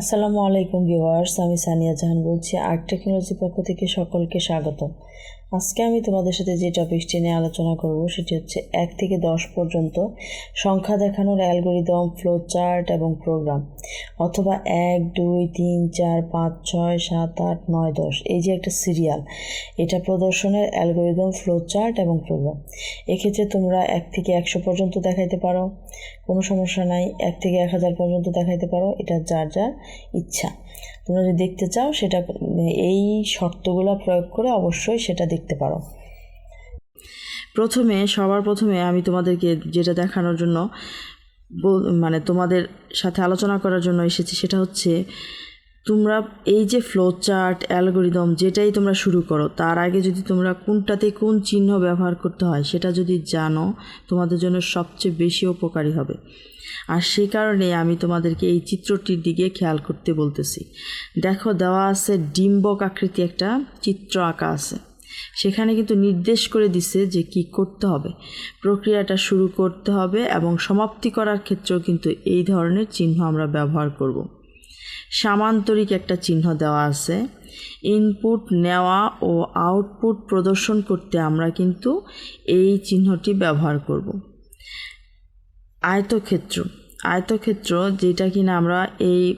আসসালামু আলাইকুম ভিউয়ার্স আমি সানিয়া জাহান বলছি। আর্ট টেকনোলজি পক্ষ থেকে সকলকে স্বাগত আজকে আমি তোমাদের সাথে যে টপিকটি নিয়ে আলোচনা করব, সেটি হচ্ছে এক থেকে দশ পর্যন্ত সংখ্যা দেখানোর অ্যালগোরিদম ফ্লো চার্ট এবং প্রোগ্রাম অথবা এক, দুই, তিন, চার, পাঁচ, ছয়, সাত, আট, নয়, দশ। এই যে একটা সিরিয়াল এটা প্রদর্শনের অ্যালগোরিদম ফ্লো চার্ট এবং প্রোগ্রাম এক্ষেত্রে তোমরা এক থেকে একশো পর্যন্ত দেখাইতে পারো, কোনো সমস্যা নাই। এক থেকে এক হাজার পর্যন্ত দেখাইতে পারো, এটা যার যার ইচ্ছা। তোমরা যদি দেখতে চাও, সেটা এই শর্তগুলো প্রয়োগ করে অবশ্যই সেটা দেখতে পারো। প্রথমে, সবার প্রথমে আমি তোমাদেরকে যেটা দেখানোর জন্য মানে তোমাদের সাথে আলোচনা করার জন্য এসেছি, সেটা হচ্ছে তোমরা এই যে ফ্লো চার্ট অ্যালগোরিদম যেটাই তোমরা শুরু করো, তার আগে যদি তোমরা কোনটাতে কোন চিহ্ন ব্যবহার করতে হয়, সেটা যদি জানো, তোমাদের জন্য সবচেয়ে বেশি উপকারী হবে। আর সেই কারণে আমি তোমাদেরকে এই চিত্রটির দিকে খেয়াল করতে বলতেছি। দেখো, দেওয়া আছে ডিম্বক আকৃতি একটা চিত্র আঁকা আছে। সেখানে কিন্তু নির্দেশ করে দিছে যে কি করতে হবে। প্রক্রিয়াটা শুরু করতে হবে এবং সমাপ্তি করার ক্ষেত্রেও কিন্তু এই ধরনের চিহ্ন আমরা ব্যবহার করব। সামান্তরিক একটা চিহ্ন দেওয়া আছে। ইনপুট, নেওয়া ও আউটপুট প্রদর্শন করতে আমরা কিন্তু এই চিহ্নটি ব্যবহার করব। আয়তক্ষেত্র। আয়তক্ষেত্র যেটা কিনা আমরা এই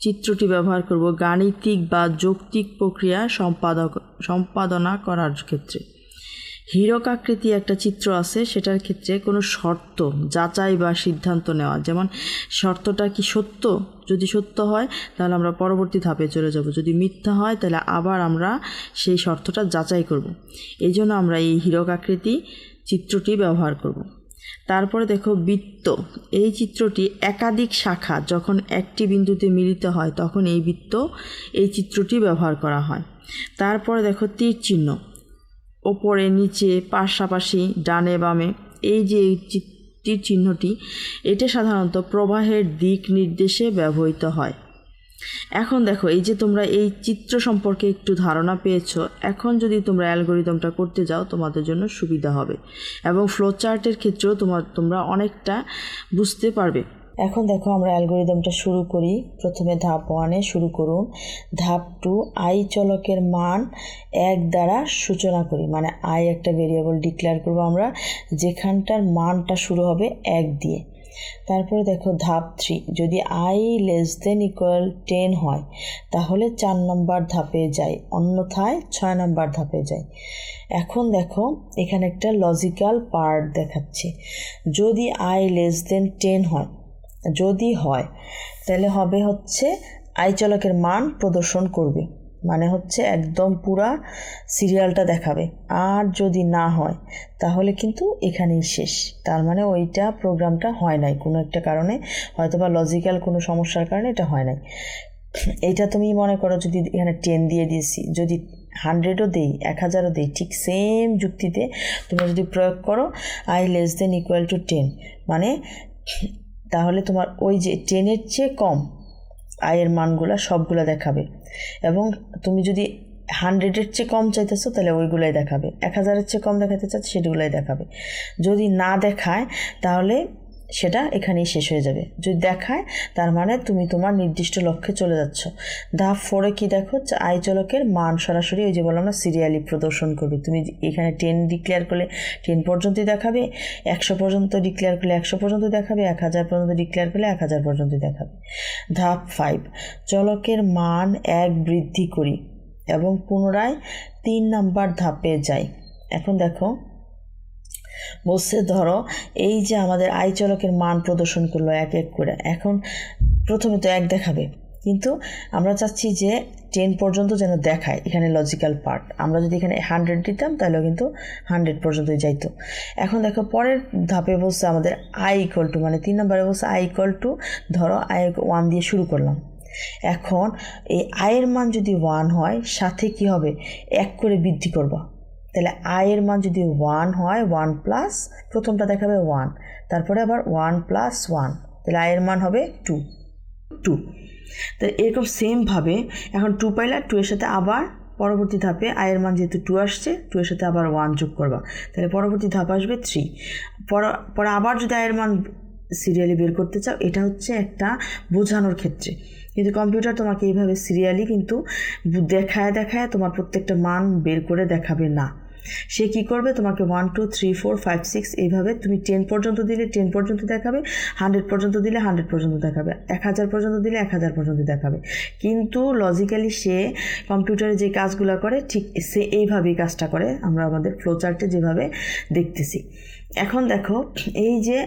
চিত্রটি ব্যবহার করব গাণিতিক বা যৌক্তিক প্রক্রিয়া সম্পাদক সম্পাদনা করার ক্ষেত্রে। হীরক আকৃতি একটা চিত্র আছে, সেটার ক্ষেত্রে কোনো শর্ত, যাচাই বা সিদ্ধান্ত নেওয়া। যেমন, শর্তটা কি সত্য? যদি সত্য হয়, তাহলে আমরা পরবর্তী ধাপে চলে যাব। যদি মিথ্যা হয়, তাহলে আবার আমরা সেই শর্তটা যাচাই করব। এই জন্য আমরা এই হীরক আকৃতি চিত্রটি ব্যবহার করব। তারপরে দেখো বৃত্ত। এই চিত্রটি একাধিক শাখা, যখন একটি বিন্দুতে মিলিত হয়, তখন এই বৃত্ত এই চিত্রটি ব্যবহার করা হয়। তারপরে দেখো তীর চিহ্ন। ওপরে, নিচে, পাশাপাশি, ডানে, বামে, এই যে তীর চিহ্নটি, এটা সাধারণত প্রবাহের দিক নির্দেশে ব্যবহৃত হয়। এখন দেখো, এই যে তোমরা এই চিত্র সম্পর্কে একটু ধারণা পেয়েছ, এখন যদি তোমরা অ্যালগোরিদমটা করতে যাও, তোমাদের জন্য সুবিধা হবে। এবং ফ্লো চার্টের ক্ষেত্রেও তোমার তোমরা অনেকটা বুঝতে পারবে। এখন দেখো, আমরা অ্যালগোরিদমটা শুরু করি। প্রথমে ধাপ ওয়ানে শুরু করুন। ধাপ টু আই চলকের মান এক দ্বারা সূচনা করি। মানে আই একটা ভেরিয়েবল ডিক্লেয়ার করব আমরা, যেখানটার মানটা শুরু হবে এক দিয়ে। তারপরে দেখো ধাপ থ্রি যদি i less than equal ten হয়, তাহলে চার নম্বর ধাপে যাই অন্যথায় ছয় নম্বর ধাপে যাই এখন দেখো, এখানে একটা লজিক্যাল পার্ট দেখাচ্ছে। যদি আই লেস দেন টেন হয়, যদি হয়, তাহলে হবে হচ্ছে আই চলকের মান প্রদর্শন করবে। মানে হচ্ছে একদম পুরা সিরিয়ালটা দেখাবে। আর যদি না হয়, তাহলে কিন্তু এখানেই শেষ। তার মানে ওইটা প্রোগ্রামটা হয় নাই কোনো একটা কারণে। হয়তো বা লজিক্যাল কোনো সমস্যার কারণে এটা হয় নাই। এইটা তুমি মনে করো যদি এখানে টেন দিয়ে দিয়েছি, যদি হান্ড্রেডও দেই, এক হাজারও দেই, ঠিক সেম যুক্তিতে তোমরা যদি প্রয়োগ করো i less than equal to ten মানে তাহলে তোমার ওই যে টেনের চেয়ে কম আয়ের মানগুলো সবগুলো দেখাবে। এবং তুমি যদি হান্ড্রেডের চেয়ে কম চাইতেছো, তাহলে ওইগুলোই দেখাবে। এক হাজারের চেয়ে কম দেখাতে চাচ্ছ, সেগুলোই দেখাবে। যদি না দেখায়, তাহলে সেটা এখানেই শেষ হয়ে যাবে। যদি দেখায়, তার মানে তুমি তোমার নির্দিষ্ট লক্ষ্যে চলে যাচ্ছ। ধাপ ফোরে কি দেখো? আই চলকের মান সরাসরি ওই যে বললাম না সিরিয়ালি প্রদর্শন করবে। তুমি এখানে টেন ডিক্লেয়ার করলে টেন পর্যন্তই দেখাবে, একশো পর্যন্ত ডিক্লেয়ার করলে একশো পর্যন্ত দেখাবে, এক হাজার পর্যন্ত ডিক্লেয়ার করলে এক হাজার পর্যন্ত দেখাবে। ধাপ ফাইভ চলকের মান এক বৃদ্ধি করি এবং পুনরায় তিন নাম্বার ধাপে যাই। এখন দেখো বলছে, ধরো, এই যে আমাদের আই চলকের মান প্রদর্শন করল এক এক করে, এখন প্রথমে তো এক দেখাবে। কিন্তু আমরা চাচ্ছি যে টেন পর্যন্ত যেন দেখায় এখানে লজিক্যাল পার্ট আমরা যদি এখানে হান্ড্রেড দিতাম, তাহলেও কিন্তু হান্ড্রেড পর্যন্তই যাইতো। এখন দেখো, পরের ধাপে বলছে আমাদের আই ইকুয়াল টু মানে তিন নম্বরে বলছে আই ইকুয়াল টু ধরো আই ওয়ান দিয়ে শুরু করলাম। এখন এই আয়ের মান যদি ওয়ান হয়, সাথে কি হবে? এক করে বৃদ্ধি করবা। তাহলে আয়ের মান যদি ওয়ান হয় ওয়ান প্লাস প্রথমটা দেখাবে ওয়ান তারপরে আবার ওয়ান প্লাস ওয়ান তাহলে আয়ের মান হবে টু টু তো এরকম সেমভাবে এখন টু পাইলে টু এর সাথে আবার পরবর্তী ধাপে আয়ের মান যেহেতু টু আসছে টু এর সাথে আবার ওয়ান যোগ করবা, তাহলে পরবর্তী ধাপ আসবে থ্রি পরে আবার যদি আয়ের মান সিরিয়ালি বের করতে চাও, এটা হচ্ছে একটা বোঝানোর ক্ষেত্রে। কিন্তু কম্পিউটার তোমাকে এইভাবে সিরিয়ালি কিন্তু দেখায় দেখায় তোমার প্রত্যেকটা মান বের করে দেখাবে না। সে কি করবে? তোমাকে one two three four five six এইভাবে তুমি টেন পর্যন্ত দিলে টেন পর্যন্ত দেখাবে হান্ড্রেড পর্যন্ত দিলে হান্ড্রেড পর্যন্ত দেখাবে, এক হাজার পর্যন্ত দিলে এক হাজার পর্যন্ত দেখাবে। কিন্তু লজিক্যালি সে কম্পিউটারে যে কাজগুলো করে, ঠিক সে এইভাবেই কাজটা করে, আমরা আমাদের ফ্লোচার্টে যেভাবে দেখতেছি। এখন দেখো, এই যে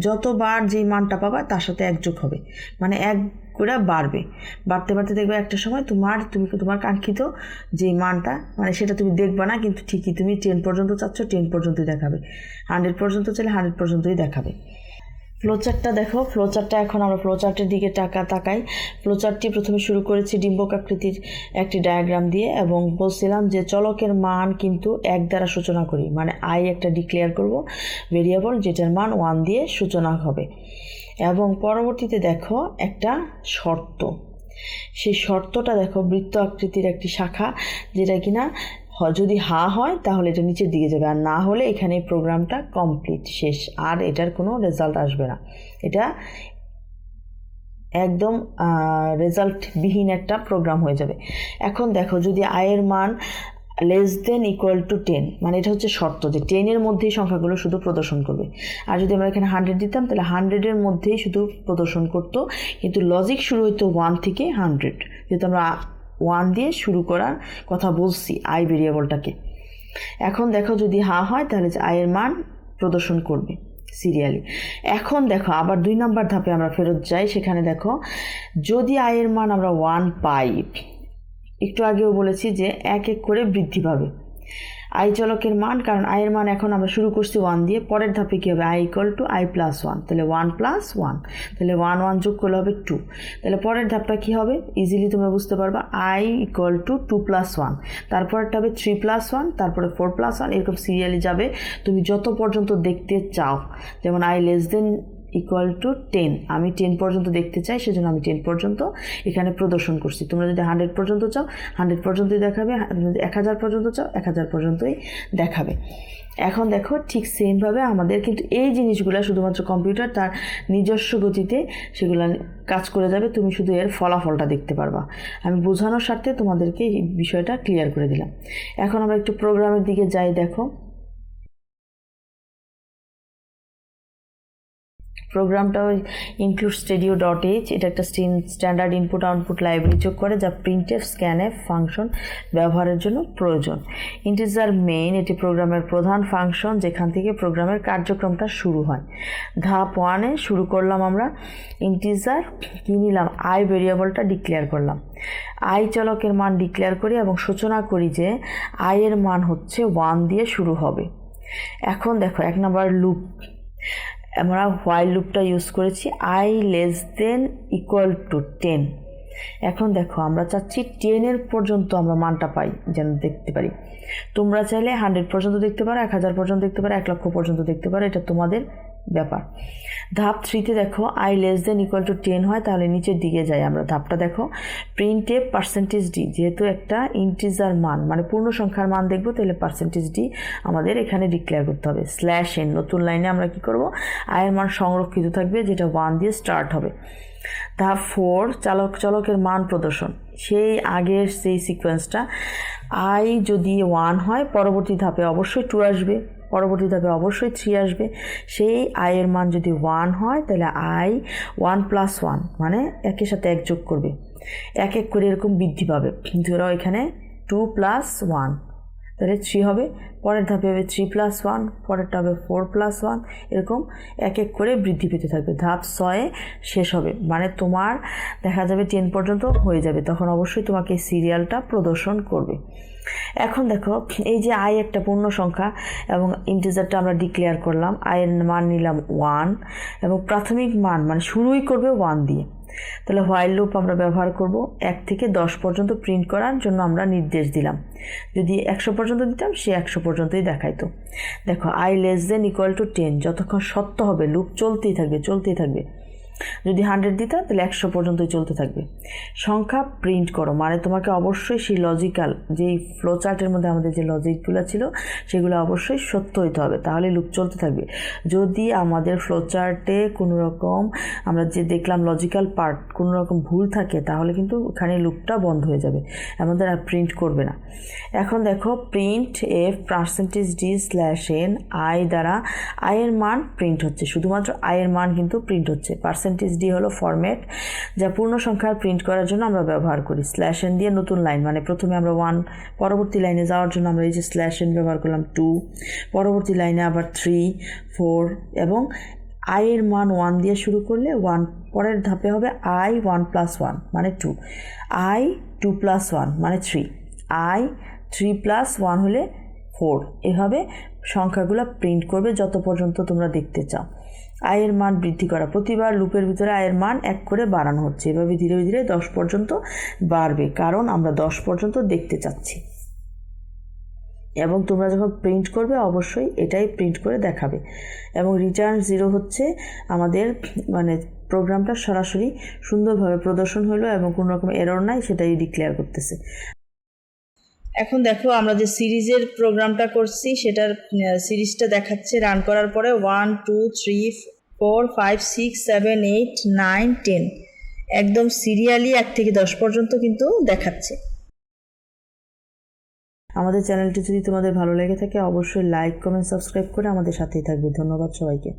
যতবার যেই মানটা পাবা, তার সাথে একযোগ হবে। মানে এক করে বাড়বে। বাড়তে বাড়তে দেখবে একটা সময় তোমার, তুমি, তোমার কাঙ্ক্ষিত যে মানটা মানে সেটা তুমি দেখবা না, কিন্তু ঠিকই তুমি টেন পর্যন্ত চাচ্ছ টেন পর্যন্তই দেখাবে। হান্ড্রেড পর্যন্ত চাইলে হান্ড্রেড পর্যন্তই দেখাবে। ফ্লোচার্টটা দেখো, ফ্লোচার্টটা এখন আমরা ফ্লোচার্টের দিকে টাকা, তাকাই। ফ্লোচার্টটি প্রথমে শুরু করেছি ডিম্বক আকৃতির একটি ডায়াগ্রাম দিয়ে এবং বলছিলাম যে চলকের মান কিন্তু এক দ্বারা সূচনা করি মানে আই একটা ডিক্লেয়ার করব ভেরিয়েবল যেটার মান ওয়ান দিয়ে সূচনা হবে। এবং পরবর্তীতে দেখো একটা শর্ত। সেই শর্তটা দেখো বৃত্ত আকৃতির একটি শাখা, যেটা কিনা যদি হা হয়, তাহলে এটা নিচের দিকে যাবে। আর না হলে এখানে প্রোগ্রামটা কমপ্লিট, শেষ। আর এটার কোনো রেজাল্ট আসবে না। এটা একদম রেজাল্টবিহীন একটা প্রোগ্রাম হয়ে যাবে। এখন দেখো যদি আয়ের মান less than equal to ten মানে এটা হচ্ছে শর্ত যে টেনের মধ্যেই সংখ্যাগুলো শুধু প্রদর্শন করবে। আর যদি আমরা এখানে হান্ড্রেড দিতাম, তাহলে হান্ড্রেডের মধ্যেই শুধু প্রদর্শন করতো, কিন্তু লজিক শুরু হইতো ওয়ান থেকে হান্ড্রেড যেহেতু আমরা ওয়ান দিয়ে শুরু করার কথা বলছি আই ভেরিয়েবলটাকে এখন দেখো যদি হা হয়, তাহলে যে আয়ের মান প্রদর্শন করবে সিরিয়ালি এখন দেখো, আবার দুই নম্বর ধাপে আমরা ফেরত যাই, সেখানে দেখো, যদি আয়ের মান আমরা ওয়ান পাই একটু আগেও বলেছি যে এক এক করে বৃদ্ধি পাবে। আই চলকের মান, কারণ আয়ের মান এখন আমরা শুরু করছি ওয়ান দিয়ে, পরের ধাপে কী হবে? I equal to i plus one তাহলে ওয়ান প্লাস ওয়ান তাহলে ওয়ান ওয়ান যোগ করলে হবে টু তাহলে পরের ধাপটা কী হবে? ইজিলি তোমরা বুঝতে পারবা i equal to two plus one তারপরটা হবে থ্রি প্লাস ওয়ান তারপরে ফোর প্লাস ওয়ান এরকম সিরিয়ালি যাবে। তুমি যত পর্যন্ত দেখতে চাও, যেমন i less than equal to ten আমি টেন পর্যন্ত দেখতে চাই, সেজন্য আমি টেন পর্যন্ত এখানে প্রদর্শন করছি। তোমরা যদি হান্ড্রেড পর্যন্ত চাও হান্ড্রেড পর্যন্তই দেখাবে, এক হাজার পর্যন্ত চাও, এক হাজার পর্যন্তই দেখাবে। এখন দেখো ঠিক সেমভাবে আমাদের কিন্তু এই জিনিসগুলো শুধুমাত্র কম্পিউটার তার নিজস্ব গতিতে সেগুলো কাজ করে যাবে, তুমি শুধু এর ফলাফলটা দেখতে পারবা। আমি বোঝানোর স্বার্থে তোমাদেরকে এই বিষয়টা ক্লিয়ার করে দিলাম। এখন আমরা একটু প্রোগ্রামের দিকে যাই, দেখো। প্রোগ্রামটা ওই ইনক্লুড স্টেডিও ডট এইচ এটা একটা স্ট্যান্ডার্ড ইনপুট আউটপুট লাইব্রেরি যোগ করে যা প্রিন্টএফ স্ক্যানএফ ফাংশন ব্যবহারের জন্য প্রয়োজন। ইন্টিজার মেইন এটি প্রোগ্রামের প্রধান ফাংশন যেখান থেকে প্রোগ্রামের কার্যক্রমটা শুরু হয়। ধাপ ওয়ানে শুরু করলাম আমরা ইন্টিজার কী নিলাম? আই ভেরিয়েবলটা ডিক্লেয়ার করলাম। আই চলকের মান ডিক্লেয়ার করি এবং সূচনা করি যে আয়ের মান হচ্ছে ওয়ান দিয়ে শুরু হবে। এখন দেখো, এক নম্বর লুপ আমরা হোয়াইল লুপটা ইউজ করেছি i less than equal to ten এখন দেখো, আমরা চাচ্ছি টেনের পর্যন্ত আমরা মানটা পাই, যেন দেখতে পারি। তোমরা চাইলে হান্ড্রেড পর্যন্ত দেখতে পারো, এক হাজার পর্যন্ত দেখতে পারো, এক লক্ষ পর্যন্ত দেখতে পারো, এটা তোমাদের ব্যাপার। ধাপ থ্রিতে দেখো i less than equal to ten হয়, তাহলে নিচের দিকে যাই আমরা। ধাপটা দেখো প্রিন্টে পার্সেন্টেজ ডি যেহেতু একটা ইন্টিজার মান মানে পূর্ণ সংখ্যার মান দেখব, তাহলে পার্সেন্টেজ ডি আমাদের এখানে ডিক্লেয়ার করতে হবে। স্ল্যাশ এন নতুন লাইনে আমরা কি করব? আয়ের মান সংরক্ষিত থাকবে, যেটা ওয়ান দিয়ে স্টার্ট হবে। ধাপ ফোর চালক, চালকের মান প্রদর্শন। সেই আগের, সেই সিকোয়েন্সটা আই যদি ওয়ান হয়, পরবর্তী ধাপে অবশ্যই টু আসবে। পরবর্তী ধাপে অবশ্যই থ্রি আসবে। সেই আয়ের মান যদি ওয়ান হয়, তাহলে আই ওয়ান প্লাস ওয়ান মানে একের সাথে এক যোগ করবে। এক এক করে এরকম বৃদ্ধি পাবে। ধরো এখানে টু প্লাস ওয়ান তাহলে থ্রি হবে, পরের ধাপে হবে থ্রি প্লাস ওয়ান পরেরটা হবে ফোর প্লাস ওয়ান এরকম এক এক করে বৃদ্ধি পেতে থাকবে। ধাপ ছয়ে শেষ হবে মানে তোমার দেখা যাবে টেন পর্যন্ত হয়ে যাবে, তখন অবশ্যই তোমাকে সিরিয়ালটা প্রদর্শন করবে। এখন দেখো, এই যে আয় একটা পূর্ণ সংখ্যা এবং ইন্টিজারটা আমরা ডিক্লেয়ার করলাম আয়ের মান নিলাম ওয়ান এবং প্রাথমিক মান মানে শুরুই করবে ওয়ান দিয়ে। তাহলে হোয়াইল লুপ আমরা ব্যবহার করব এক থেকে দশ পর্যন্ত প্রিন্ট করার জন্য আমরা নির্দেশ দিলাম। যদি একশো পর্যন্ত দিতাম, সে একশো পর্যন্তই দেখাইতো। দেখো i less than equal to ten যতক্ষণ সত্য হবে লুপ চলতেই থাকবে চলতেই থাকবে। যদি হান্ড্রেড দিতে, তাহলে একশো পর্যন্তই চলতে থাকবে। সংখ্যা প্রিন্ট করো মানে তোমাকে অবশ্যই সেই লজিক্যাল যেই ফ্লো চার্টের মধ্যে আমাদের যে লজিকগুলো ছিল, সেগুলো অবশ্যই সত্য হইতে হবে, তাহলে লুপ চলতে থাকবে। যদি আমাদের ফ্লো চার্টে কোনো রকম আমরা যে দেখলাম লজিক্যাল পার্ট কোনো রকম ভুল থাকে, তাহলে কিন্তু ওখানে লুপটা বন্ধ হয়ে যাবে আমাদের আর প্রিন্ট করবে না। এখন দেখো print f percentage d slash n i দ্বারা আয়ের মান প্রিন্ট হচ্ছে, শুধুমাত্র আয়ের মান কিন্তু প্রিন্ট হচ্ছে পার্সেন্টেজ ডি হলো ফরম্যাট যা পূর্ণ সংখ্যার প্রিন্ট করার জন্য আমরা ব্যবহার করি। স্ল্যাশ এন দিয়ে নতুন লাইন মানে প্রথমে আমরা ওয়ান পরবর্তী লাইনে যাওয়ার জন্য আমরা এই যে স্ল্যাশ এন ব্যবহার করলাম টু পরবর্তী লাইনে আবার থ্রি ফোর এবং আয়ের মান ওয়ান দিয়ে শুরু করলে ওয়ান পরের ধাপে হবে আই ওয়ান প্লাস ওয়ান মানে two i two plus one মানে three i three plus one হলে ফোর এভাবে সংখ্যাগুলো প্রিন্ট করবে যত পর্যন্ত তোমরা দেখতে চাও। আয়ের মান বৃদ্ধি করা। প্রতিবার লুপের ভিতরে আয়ের মান এক করে বাড়ানো হচ্ছে। এভাবে ধীরে ধীরে দশ পর্যন্ত বাড়বে, কারণ আমরা দশ পর্যন্ত দেখতে চাচ্ছি। এবং তোমরা যখন প্রিন্ট করবে, অবশ্যই এটাই প্রিন্ট করে দেখাবে। এবং রিটার্ন জিরো হচ্ছে আমাদের মানে প্রোগ্রামটা সরাসরি সুন্দরভাবে প্রদর্শন হলো এবং কোনো রকম এরর নাই, সেটাই ডিক্লেয়ার করতেছে। এখন দেখো আমরা যে সিরিজের প্রোগ্রামটা করছি, সেটার সিরিজটা দেখাচ্ছে। রান করার পরে one two three four, five, six, seven, eight, nine, ten. একদম সিরিয়ালি এক থেকে দশ পর্যন্ত কিন্তু দেখাচ্ছে। আমাদের চ্যানেলটি যদি তোমাদের ভালো লেগে থাকে, অবশ্যই লাইক, কমেন্ট, সাবস্ক্রাইব করে আমাদের সাথেই থাকবে। ধন্যবাদ সবাইকে।